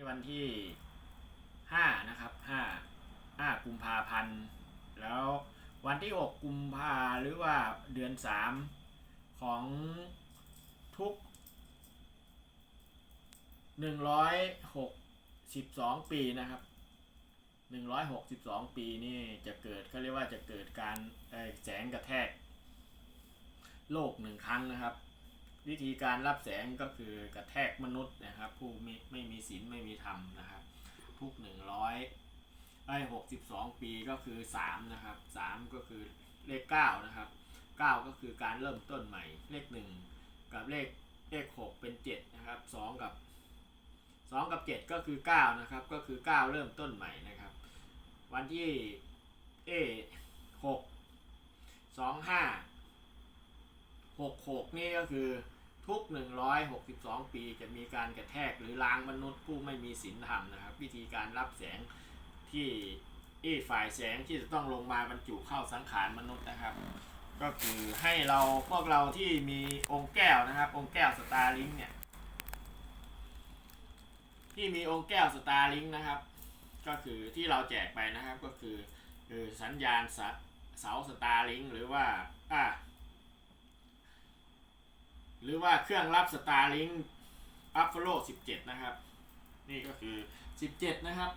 นี่วันที่ห้านะครับห้าห้ากุมภาพันธ์ แล้ววันที่หกกุมภาหรือว่าเดือนสามของทุกหนึ่งร้อยหกสิบสองปีนะครับหนึ่งร้อยหกสิบสองปีนี่จะเกิดเขาเรียกว่าจะเกิดการแสงกระแทกโลกหนึ่งครั้งนะครับ วิธีการรับแสงก็คือกระแทกมนุษย์นะครับ ผู้ไม่ไม่มีศีลไม่มีธรรมนะครับ ทุกหนึ่งร้อยไอ้หกสิบสองปีก็คือสามนะครับสามก็คือเลขเก้านะครับเก้าก็คือการเริ่มต้นใหม่ เลขหนึ่งกับเลขเลขหกเป็นเจ็ดนะครับสองกับสองกับเจ็ดก็คือเก้านะครับ ก็คือเก้าเริ่มต้นใหม่นะครับ วันที่เอหกสองห้าหกหกนี่ก็คือ ทุก 162 ปีจะมีการกระแทกหรือล้างมนุษย์ผู้ไม่มีศีลธรรมนะครับ วิธีการรับแสงที่อีฝ่ายแสงที่จะต้องลงมาบรรจุเข้าสังขารมนุษย์นะครับ ก็คือให้เราพวกเราที่มีองค์แก้วนะครับ องค์แก้วสตาร์ลิงเนี่ยที่มีองค์แก้วสตาร์ลิงนะครับ ก็คือที่เราแจกไปนะครับก็คือคือสัญญาณเสาสตาร์ลิงหรือว่าอ่า หรือว่าเครื่องรับสตาร์ลิงอัฟฟ l โล17 นะครับ นี่ก็คือ 17 นะครับ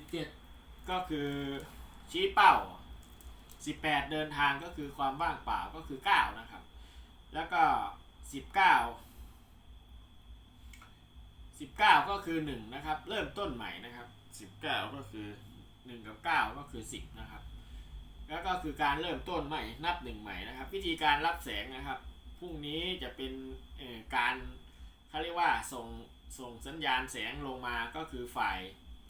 17 ก็คือชี้เป้า 18 เดินทางก็คือความว่างเปล่าก็คือ 9 นะครับ แล้วก็ 19 19 ก็คือ 1 นะครับ เริ่มต้นใหม่นะครับ 19 ก็คือ 1 กับ 9 ก็คือ 10 นะครับ แล้วก็คือการเริ่มต้นใหม่นับหนึ่งใหม่นะครับ วิธีการรับแสงนะครับ พรุ่งนี้จะเป็นการเขาเรียกว่าส่งส่งสัญญาณแสงลงมาก็คือฝ่าย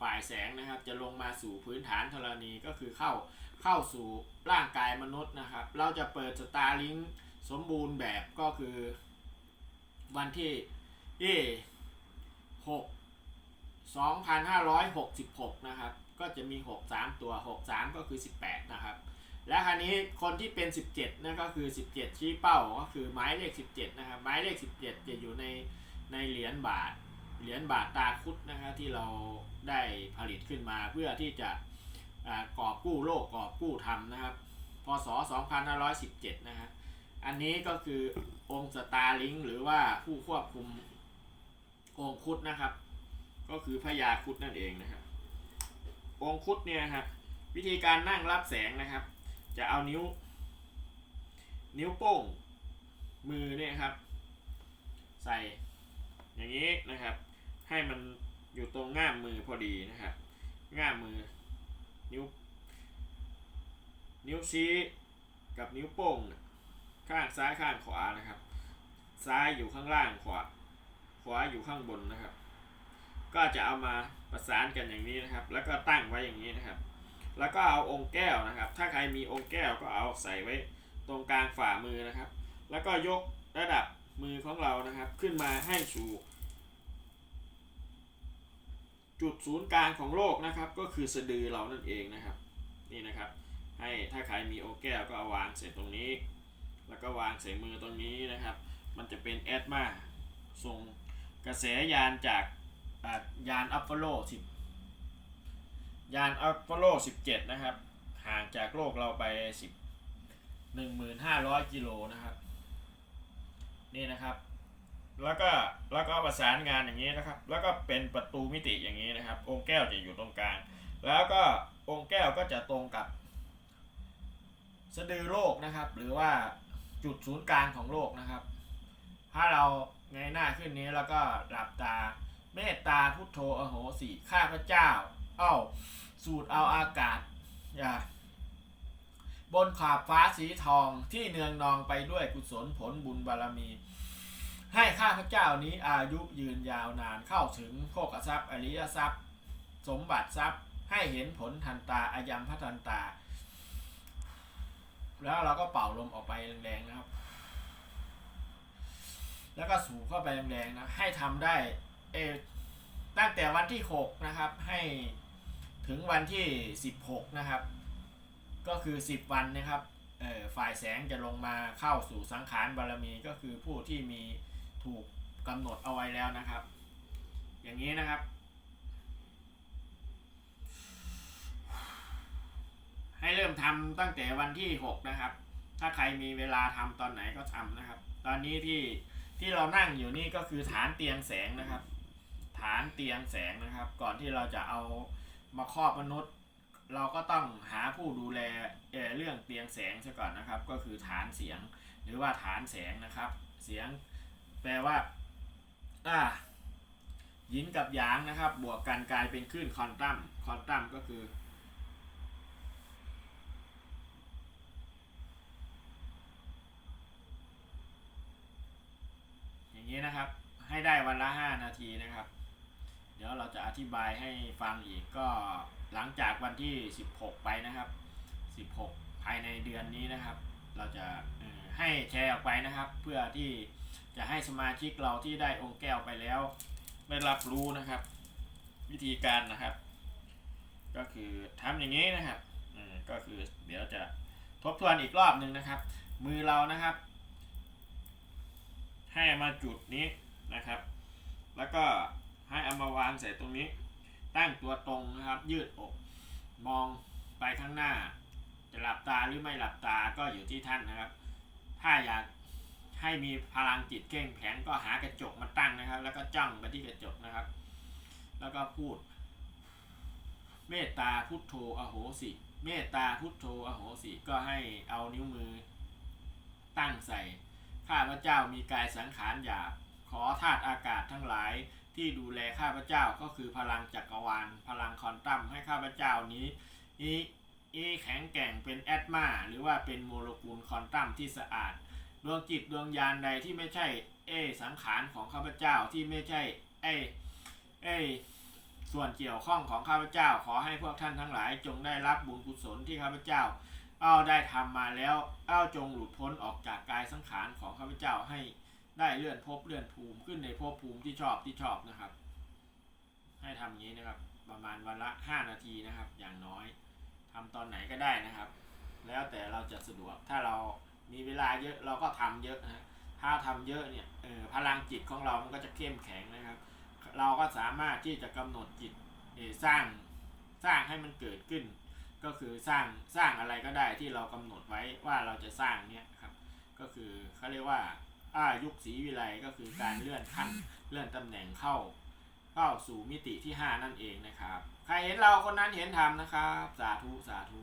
ฝ่ายแสงนะครับ จะลงมาสู่พื้นฐานธรณีก็คือเข้าเข้าสู่ร่างกายมนุษย์นะครับ เราจะเปิดสตาร์ลิงสมบูรณ์แบบก็คือวันที่ที่หกสองพันห้าร้อยหกสิบหกนะครับ ก็จะมีหกสามตัวหกสามก็คือสิบแปดนะครับ และคราวนี้คนที่เป็น 17นั่นก็คือ 17 ชี้เป้าก็คือหมายเลข 17นะครับหมายเลข 17 จะอยู่ในในเหรียญบาทเหรียญบาทตาคุดนะครับที่เราได้ผลิตขึ้นมาเพื่อที่จะกอบกู้โลกกอบกู้ธรรมนะครับพศ 2517 นะฮะอันนี้ก็คือองค์สตาร์ลิงหรือว่าผู้ควบคุมองคุดนะครับ ก็คือพญาคุดนั่นเองนะครับองคุดเนี่ยฮะวิธีการนั่งรับแสงนะครับ จะเอานิ้ว นิ้วโป้งมือเนี่ยครับ ใส่อย่างนี้นะครับ ให้มันอยู่ตรงง่ามมือพอดีนะครับ ง่ามมือนิ้ว นิ้วชี้กับนิ้วโป้งข้างซ้ายข้างขวานะครับ ซ้ายอยู่ข้างล่างขวา ขวาอยู่ข้างบนนะครับ ก็จะเอามาประสานกันอย่างนี้นะครับ แล้วก็ตั้งไว้อย่างนี้นะครับ แล้วก็เอาองค์แก้วนะครับ ถ้าใครมีองค์แก้วก็เอาใส่ไว้ตรงกลางฝ่ามือนะครับ แล้วก็ยกระดับมือของเรานะครับ ขึ้นมาให้สู่ จุดศูนย์กลางของโลกนะครับ ก็คือสะดือเรานั่นเองนะครับ นี่นะครับ ให้ถ้าใครมีองค์แก้วก็เอาวางเสร็จตรงนี้ แล้วก็วางใส่มือตรงนี้นะครับ มันจะเป็นแอดมาส่งกระแสยานจากยานอัฟฟโล10 ยานอัลฟาโล 17 นะครับ ห่างจากโลกเราไป 10 1,500 กิโลนะครับ นี่นะครับ แล้วก็แล้วก็ประสานงานอย่างนี้นะครับ แล้วก็เป็นประตูมิติอย่างนี้นะครับ องค์แก้วจะอยู่ตรงกลาง แล้วก็องค์แก้วก็จะตรงกับสะดือโลกนะครับ หรือว่าจุดศูนย์กลางของโลกนะครับ ถ้าเราเงยหน้าขึ้นนี้แล้วก็หลับตาเมตตาพุทโธอโหสิข้าพระเจ้า เอ้า สูดเอาอากาศอย่าบนขอบฟ้าสีทองที่เนืองนองไปด้วยกุศลผลบุญบารมี ให้ข้าพเจ้านี้อายุยืนยาวนานเข้าถึงโภคทรัพย์อริยทรัพย์ สมบัติทรัพย์ให้เห็นผลทันตาอายัมพทันตา แล้วเราก็เป่าลมออกไปแรงๆนะครับ แล้วก็สูบเข้าไปแรงๆนะให้ทำได้เอตั้งแต่วันที่ 6 นะครับให้ ถึงวันที่ 16 นะครับ ก็คือ 10 วันนะครับฝ่ายแสงจะลงมาเข้าสู่สังขารบารมีก็คือผู้ที่มีถูกกำหนดเอาไว้แล้วนะครับ อย่างนี้นะครับ ให้เริ่มทำตั้งแต่วันที่หกนะครับ ถ้าใครมีเวลาทำตอนไหนก็ทำนะครับ ตอนนี้ที่ที่เรานั่งอยู่นี่ก็คือฐานเตียงแสงนะครับ ฐานเตียงแสงนะครับ ก่อนที่เราจะเอา มาครอบมนุษย์ เราก็ต้องหาผู้ดูแลเเรื่องเตียงแสงซะก่อนนะครับ ก็คือฐานเสียงหรือว่าฐานแสงนะครับ เสียงแปลว่าอ่าหยินกับหยางนะครับ บวกกันกลายเป็นคลื่นคอนตัมคอนตัมก็คือ อย่างนี้นะครับ ให้ได้วันละ 5 นาทีนะครับ ดี๋ยวเราจะอธิบายให้ฟังอีกก็หลังจากวันที่ 16 ไปนะครับ 16 ภายในเดือนนี้นะครับ เราจะให้แชร์ออกไปนะครับ เพื่อที่จะให้สมาชิกเราที่ได้องค์แก้วไปแล้วได้รับรู้นะครับ วิธีการนะครับ ก็คือทำอย่างนี้นะครับก็คือเดี๋ยวจะทบทวนอีกรอบหนึ่งนะครับ มือเรานะครับ ให้มาจุดนี้นะครับ แล้วก็ ให้เอามาวางใส่ตรงนี้ ตั้งตัวตรงนะครับ ยืดอก มองไปข้างหน้า จะหลับตาหรือไม่หลับตาก็อยู่ที่ท่านนะครับ ถ้าอยากให้มีพลังจิตเข้มแข็งก็หากระจกมาตั้งนะครับ แล้วก็จ้องไปที่กระจกนะครับ แล้วก็พูด เมตตาพุทโธอโหสิ เมตตาพุทโธอโหสิ ก็ให้เอานิ้วมือ ตั้งใส่ ข้าพระเจ้ามีกายสังขารหยาบ ขอธาตุอากาศทั้งหลาย ที่ดูแลข้าพเจ้าก็คือพลังจักรวาล พลังคอนตัมให้ข้าพเจ้านี้นี้อีแข็งแกร่งเป็นแอตมาหรือว่าเป็นโมเลกุลคอนตัมที่สะอาด ดวงจิตดวงญาณใดที่ไม่ใช่เอสังขารของข้าพเจ้าที่ไม่ใช่เอเอส่วนเกี่ยวข้องของข้าพเจ้าขอให้พวกท่านทั้งหลายจงได้รับบุญกุศลที่ข้าพเจ้าเอาได้ทำมาแล้วเอาจงหลุดพ้นออกจากกายสังขารของข้าพเจ้าให้ ได้เลื่อนภพเลื่อนภูมิขึ้นในภพภูมิที่ชอบที่ชอบนะครับ ให้ทำอย่างนี้นะครับ ประมาณวันละ5นาทีนะครับ อย่างน้อยทำตอนไหนก็ได้นะครับ แล้วแต่เราจะสะดวกถ้าเรามีเวลาเยอะเราก็ทำเยอะนะถ้าทำเยอะเนี่ยเออพลังจิตของเรามันก็จะเข้มแข็งนะครับ เราก็สามารถที่จะกำหนดจิตออสร้างสร้างให้มันเกิดขึ้น ก็คือสร้างสร้างอะไรก็ได้ที่เรากำหนดไว้ว่าเราจะสร้างเนี่ยครับ ก็คือเขาเรียกว่า อายุคศรีวิไลก็คือการเลื่อนขั้นเลื่อนตำแหน่งเข้าเข้าสู่มิติที่ 5 นั่นเองนะครับ ใครเห็นเราคนนั้นเห็นธรรมนะครับ สาธุ สาธุ